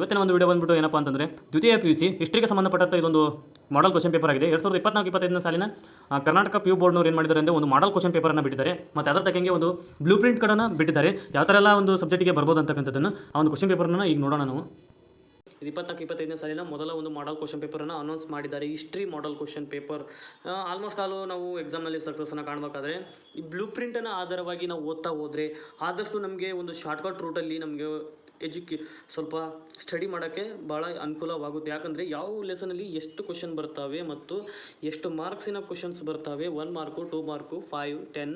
ಇವತ್ತಿನ ಒಂದು ವಿಡಿಯೋ ಬಂದ್ಬಿಟ್ಟು ಏನಪ್ಪ ಅಂತಂದರೆ ದ್ವಿತೀಯ ಪಿ ಯು ಸಿ ಹಿಸ್ಟ್ರಿಗೆ ಸಂಬಂಧಪಟ್ಟಂಥ ಇದೊಂದು ಮಾಡಲ್ ಕ್ವಶನ್ ಪೇಪರ್ ಆಗಿದೆ. ಎರಡು ಸಾವಿರದ ಇಪ್ಪತ್ನಾಲ್ಕು, ಇಪ್ಪತ್ತೈದನೇ ಸಾಲಿನ ಕರ್ನಾಟಕ ಪಿ ಯು ಬೋರ್ಡ್ನವ್ರು ಏನು ಮಾಡಿದ್ದಾರೆ ಅಂದರೆ ಒಂದು ಮಾಡಲ್ ಕ್ವಶನ್ ಪೇಪರನ್ನು ಬಿಟ್ಟಿದ್ದಾರೆ. ಮತ್ತು ಅದರ ತಕ್ಕಂಗೆ ಒಂದು ಬ್ಲೂ ಪ್ರಿಂಟ್ ಕಡನ್ನು ಬಿಟ್ಟಿದ್ದಾರೆ. ಯಾವ ಥರ ಎಲ್ಲ ಒಂದು ಸಬ್ಜೆಕ್ಟಿಗೆ ಬರ್ಬೋದು ಅಂತಕ್ಕಂಥದ್ದನ್ನು ಆ ಒಂದು ಕ್ವಶನ್ ಪೇಪರ್ನ ಈಗ ನೋಡೋಣ ನಾವು. ಇದು ಇಪ್ಪತ್ನಾಲ್ಕು, ಇಪ್ಪತ್ತೈದನೇ ಸಾಲಿನ ಮೊದಲ ಒಂದು ಮಾಡಲ್ ಕ್ವಶನ್ ಪೇಪರನ್ನು ಅನೌನ್ಸ್ ಮಾಡಿದ್ದಾರೆ. History model question paper almost ಆಲು ನಾವು ಎಕ್ಸಾಮ್ನಲ್ಲಿ ಸಕ್ಸಸ್ಸನ್ನು ಕಾಣಬೇಕಾದ್ರೆ ಈ ಬ್ಲೂ ಪ್ರಿಂಟನ್ನು ಆಧಾರವಾಗಿ ನಾವು ಓದ್ತಾ ಹೋದರೆ ಆದಷ್ಟು ನಮಗೆ ಒಂದು ಶಾರ್ಟ್ಕಟ್ ರೂಟಲ್ಲಿ ನಮಗೆ ಎಜುಕೇ ಸ್ವಲ್ಪ ಸ್ಟಡಿ ಮಾಡೋಕ್ಕೆ ಭಾಳ ಅನುಕೂಲವಾಗುತ್ತೆ. ಯಾಕಂದರೆ ಯಾವ ಲೆಸನಲ್ಲಿ ಎಷ್ಟು ಕ್ವಶನ್ ಬರ್ತಾವೆ ಮತ್ತು ಎಷ್ಟು ಮಾರ್ಕ್ಸಿನ ಕ್ವಶನ್ಸ್ ಬರ್ತಾವೆ one mark two mark five ten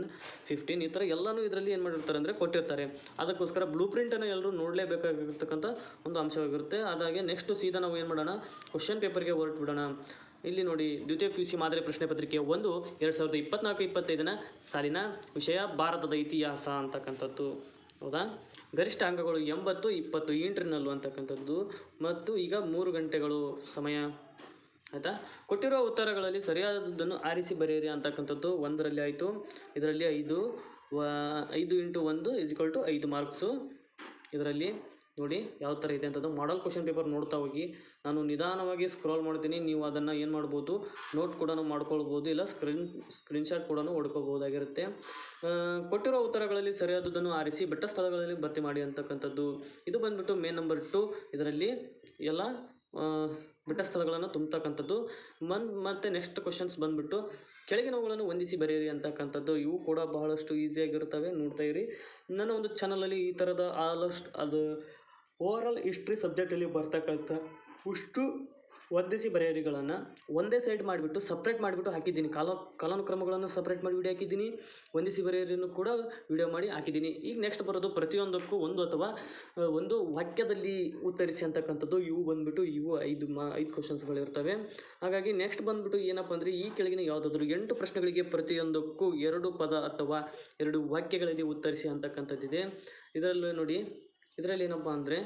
fifteen ಈ ಥರ ಎಲ್ಲನೂ ಇದರಲ್ಲಿ ಏನು ಮಾಡಿರ್ತಾರೆ ಅಂದರೆ ಕೊಟ್ಟಿರ್ತಾರೆ. ಅದಕ್ಕೋಸ್ಕರ ಬ್ಲೂ ಪ್ರಿಂಟನ್ನು ಎಲ್ಲರೂ ನೋಡಲೇಬೇಕಾಗಿರ್ತಕ್ಕಂಥ ಒಂದು ಅಂಶವಾಗಿರುತ್ತೆ. ಅದಾಗೆ ನೆಕ್ಸ್ಟ್ ಸೀದಾ ನಾವು ಏನು ಮಾಡೋಣ? ಕ್ವಶನ್ ಪೇಪರ್ಗೆ ಹೊರಟು ಬಿಡೋಣ. ಇಲ್ಲಿ ನೋಡಿ, ದ್ವಿತೀಯ ಪಿ ಯು ಸಿ ಮಾದರಿ ಪ್ರಶ್ನೆ ಪತ್ರಿಕೆ ಒಂದು, ಎರಡು ಸಾವಿರದ ಇಪ್ಪತ್ನಾಲ್ಕು, ಇಪ್ಪತ್ತೈದನ ಸಾಲಿನ ವಿಷಯ ಭಾರತದ ಇತಿಹಾಸ ಅಂತಕ್ಕಂಥದ್ದು. ಹೌದಾ? ಗರಿಷ್ಠ ಅಂಕಗಳು ಎಂಬತ್ತು, ಇಪ್ಪತ್ತು ಇಂಟ್ರಿನಲ್ಲು ಅಂತಕ್ಕಂಥದ್ದು. ಮತ್ತು ಈಗ ಮೂರು ಗಂಟೆಗಳು ಸಮಯ. ಆಯಿತಾ? ಕೊಟ್ಟಿರುವ ಉತ್ತರಗಳಲ್ಲಿ ಸರಿಯಾದದ್ದನ್ನು ಆರಿಸಿ ಬರೆಯಿರಿ ಅಂತಕ್ಕಂಥದ್ದು ಒಂದರಲ್ಲಿ ಆಯಿತು, ಇದರಲ್ಲಿ ಐದು, ವ, ಐದು ಇಂಟು ಒಂದು ಇಸ್ಕೊಲ್ ಟು ಐದು ಮಾರ್ಕ್ಸು ಇದರಲ್ಲಿ ನೋಡಿ ಯಾವ ಥರ ಇದೆ ಅಂತದ್ದು ಮಾಡಲ್ ಕ್ವಶನ್ ಪೇಪರ್ ನೋಡ್ತಾ ಹೋಗಿ. ನಾನು ನಿಧಾನವಾಗಿ ಸ್ಕ್ರಾಲ್ ಮಾಡ್ತೀನಿ. ನೀವು ಅದನ್ನು ಏನು ಮಾಡ್ಬೋದು ನೋಟ್ ಕೂಡ ಮಾಡ್ಕೊಳ್ಬೋದು, ಇಲ್ಲ ಸ್ಕ್ರೀನ್ ಸ್ಕ್ರೀನ್ಶಾಟ್ ಕೂಡ ಹೊಡ್ಕೋಬೋದಾಗಿರುತ್ತೆ ಕೊಟ್ಟಿರೋ ಉತ್ತರಗಳಲ್ಲಿ ಸರಿಯಾದದನ್ನು ಆರಿಸಿ, ಬೆಟ್ಟ ಸ್ಥಳಗಳಲ್ಲಿ ಭರ್ತಿ ಮಾಡಿ ಅಂತಕ್ಕಂಥದ್ದು. ಇದು ಬಂದ್ಬಿಟ್ಟು ಮೇನ್ ನಂಬರ್ ಟು ಇದರಲ್ಲಿ ಎಲ್ಲ ಬೆಟ್ಟ ಸ್ಥಳಗಳನ್ನು ತುಂಬತಕ್ಕಂಥದ್ದು. ಮನ್, ಮತ್ತು ನೆಕ್ಸ್ಟ್ ಕ್ವಶನ್ಸ್ ಬಂದುಬಿಟ್ಟು ಕೆಳಗಿನವುಗಳನ್ನು ಹೊಂದಿಸಿ ಬರೆಯಿರಿ ಅಂತಕ್ಕಂಥದ್ದು. ಇವು ಕೂಡ ಬಹಳಷ್ಟು ಈಸಿಯಾಗಿರ್ತವೆ ನೋಡ್ತಾ ಇರಿ. ನನ್ನ ಒಂದು ಚಾನಲಲ್ಲಿ ಈ ಥರದ ಆಲ್ಮೋಸ್ಟ್ ಅದು ಓವರಾಲ್ ಹಿಸ್ಟ್ರಿ ಸಬ್ಜೆಕ್ಟಲ್ಲಿ ಬರ್ತಕ್ಕಂಥ ಉಷ್ಟು ಒದ್ದಿಸಿ ಬರೆಯರಿಗಳನ್ನು ಒಂದೇ ಸೈಡ್ ಮಾಡಿಬಿಟ್ಟು ಸಪ್ರೇಟ್ ಮಾಡಿಬಿಟ್ಟು ಹಾಕಿದ್ದೀನಿ. ಕಾಲ, ಕಾಲಾನುಕ್ರಮಗಳನ್ನು ಸಪ್ರೇಟ್ ಮಾಡಿ ವಿಡಿಯೋ ಹಾಕಿದ್ದೀನಿ. ಒಂದಿಸಿ ಬರೆಯರಿಯನ್ನು ಕೂಡ ವಿಡಿಯೋ ಮಾಡಿ ಹಾಕಿದ್ದೀನಿ. ಈಗ ನೆಕ್ಸ್ಟ್ ಬರೋದು ಪ್ರತಿಯೊಂದಕ್ಕೂ ಒಂದು ಅಥವಾ ಒಂದು ವಾಕ್ಯದಲ್ಲಿ ಉತ್ತರಿಸಿ ಅಂತಕ್ಕಂಥದ್ದು ಇವು ಬಂದ್ಬಿಟ್ಟು ಇವು ಐದು ಮಾ, ಐದು ಕ್ವಶನ್ಸ್ಗಳಿರ್ತವೆ ಹಾಗಾಗಿ ನೆಕ್ಸ್ಟ್ ಬಂದ್ಬಿಟ್ಟು ಏನಪ್ಪ ಅಂದರೆ ಈ ಕೆಳಗಿನ ಯಾವುದಾದ್ರೂ ಎಂಟು ಪ್ರಶ್ನೆಗಳಿಗೆ ಪ್ರತಿಯೊಂದಕ್ಕೂ ಎರಡು ಪದ ಅಥವಾ ಎರಡು ವಾಕ್ಯಗಳಲ್ಲಿ ಉತ್ತರಿಸಿ ಅಂತಕ್ಕಂಥದ್ದಿದೆ. ಇದರಲ್ಲೂ ನೋಡಿ ಇದರಲ್ಲಿ ಏನಪ್ಪ ಅಂದರೆ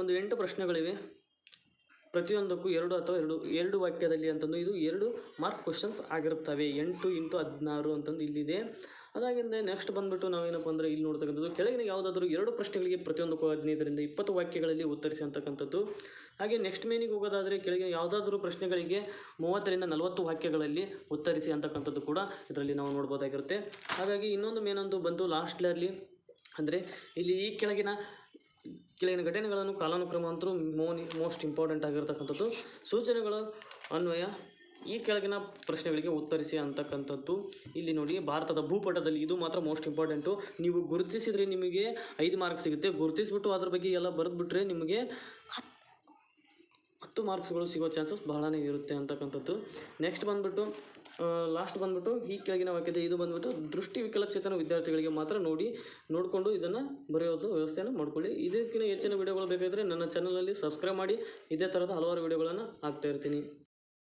ಒಂದು ಎಂಟು ಪ್ರಶ್ನೆಗಳಿವೆ. ಪ್ರತಿಯೊಂದಕ್ಕೂ ಎರಡು ಅಥವಾ ಎರಡು ಎರಡು ವಾಕ್ಯದಲ್ಲಿ ಅಂತಂದು ಇದು ಎರಡು ಮಾರ್ಕ್ ಕ್ವಶನ್ಸ್ ಆಗಿರುತ್ತವೆ. ಎಂಟು ಇಂಟು ಹದಿನಾರು ಅಂತಂದು ಇಲ್ಲಿದೆ. ಅದಾಗಿಂದ ನೆಕ್ಸ್ಟ್ ಬಂದ್ಬಿಟ್ಟು ನಾವೇನಪ್ಪ ಅಂದರೆ ಇಲ್ಲಿ ನೋಡ್ತಕ್ಕಂಥದ್ದು, ಕೆಳಗಿನ ಯಾವುದಾದ್ರೂ ಎರಡು ಪ್ರಶ್ನೆಗಳಿಗೆ ಪ್ರತಿಯೊಂದಕ್ಕೂ ಹದಿನೈದರಿಂದ ಇಪ್ಪತ್ತು ವಾಕ್ಯಗಳಲ್ಲಿ ಉತ್ತರಿಸಿ ಅಂತಕ್ಕಂಥದ್ದು. ಹಾಗೆ ನೆಕ್ಸ್ಟ್ ಮೇನಿಗೆ ಹೋಗೋದಾದರೆ ಕೆಳಗಿನ ಯಾವುದಾದ್ರೂ ಪ್ರಶ್ನೆಗಳಿಗೆ ಮೂವತ್ತರಿಂದ ನಲವತ್ತು ವಾಕ್ಯಗಳಲ್ಲಿ ಉತ್ತರಿಸಿ ಅಂತಕ್ಕಂಥದ್ದು ಕೂಡ ಇದರಲ್ಲಿ ನಾವು ನೋಡ್ಬೋದಾಗಿರುತ್ತೆ. ಹಾಗಾಗಿ ಇನ್ನೊಂದು ಮೇನೊಂದು ಬಂತು ಲಾಸ್ಟ್ಲಲ್ಲಿ ಅಂದರೆ ಇಲ್ಲಿ ಈ ಕೆಳಗಿನ ಕೆಳಗಿನ ಘಟನೆಗಳನ್ನು ಕಾಲಾನುಕ್ರಮ ಅಂತೂ ಮೋನಿ ಮೋಸ್ಟ್ ಇಂಪಾರ್ಟೆಂಟ್ ಆಗಿರ್ತಕ್ಕಂಥದ್ದು. ಸೂಚನೆಗಳು, ಅನ್ವಯ, ಈ ಕೆಳಗಿನ ಪ್ರಶ್ನೆಗಳಿಗೆ ಉತ್ತರಿಸಿ ಅಂತಕ್ಕಂಥದ್ದು. ಇಲ್ಲಿ ನೋಡಿ, ಭಾರತದ ಭೂಪಟದಲ್ಲಿ ಇದು ಮಾತ್ರ ಮೋಸ್ಟ್ ಇಂಪಾರ್ಟೆಂಟು ನೀವು ಗುರುತಿಸಿದರೆ ನಿಮಗೆ ಐದು ಮಾರ್ಕ್ ಸಿಗುತ್ತೆ. ಗುರುತಿಸ್ಬಿಟ್ಟು ಅದ್ರ ಬಗ್ಗೆ ಎಲ್ಲ ಬರೆದ್ಬಿಟ್ರೆ ನಿಮಗೆ ಹತ್ತು ಮಾರ್ಕ್ಸ್ಗಳು ಸಿಗೋ ಚಾನ್ಸಸ್ ಬಹಳನೇ ಇರುತ್ತೆ ಅಂತಕ್ಕಂಥದ್ದು. ನೆಕ್ಸ್ಟ್ ಬಂದ್ಬಿಟ್ಟು ಲಾಸ್ಟ್ ಬಂದ್ಬಿಟ್ಟು ಈ ಕೆಳಗಿನ ವಾಕ್ಯದ ಇದು ಬಂದ್ಬಿಟ್ಟು ದೃಷ್ಟಿ ವಿಕಲಚೇತನ ವಿದ್ಯಾರ್ಥಿಗಳಿಗೆ ಮಾತ್ರ ನೋಡಿ, ನೋಡಿಕೊಂಡು ಇದನ್ನು ಬರೆಯೋದು ವ್ಯವಸ್ಥೆಯನ್ನು ಮಾಡ್ಕೊಳ್ಳಿ. ಇದಕ್ಕಿಂತ ಹೆಚ್ಚಿನ ವಿಡಿಯೋಗಳು ಬೇಕಾದರೆ ನನ್ನ ಚಾನಲಲ್ಲಿ ಸಬ್ಸ್ಕ್ರೈಬ್ ಮಾಡಿ. ಇದೇ ಥರದ ಹಲವಾರು ವೀಡಿಯೋಗಳನ್ನು ಹಾಕ್ತಾ ಇರ್ತೀನಿ.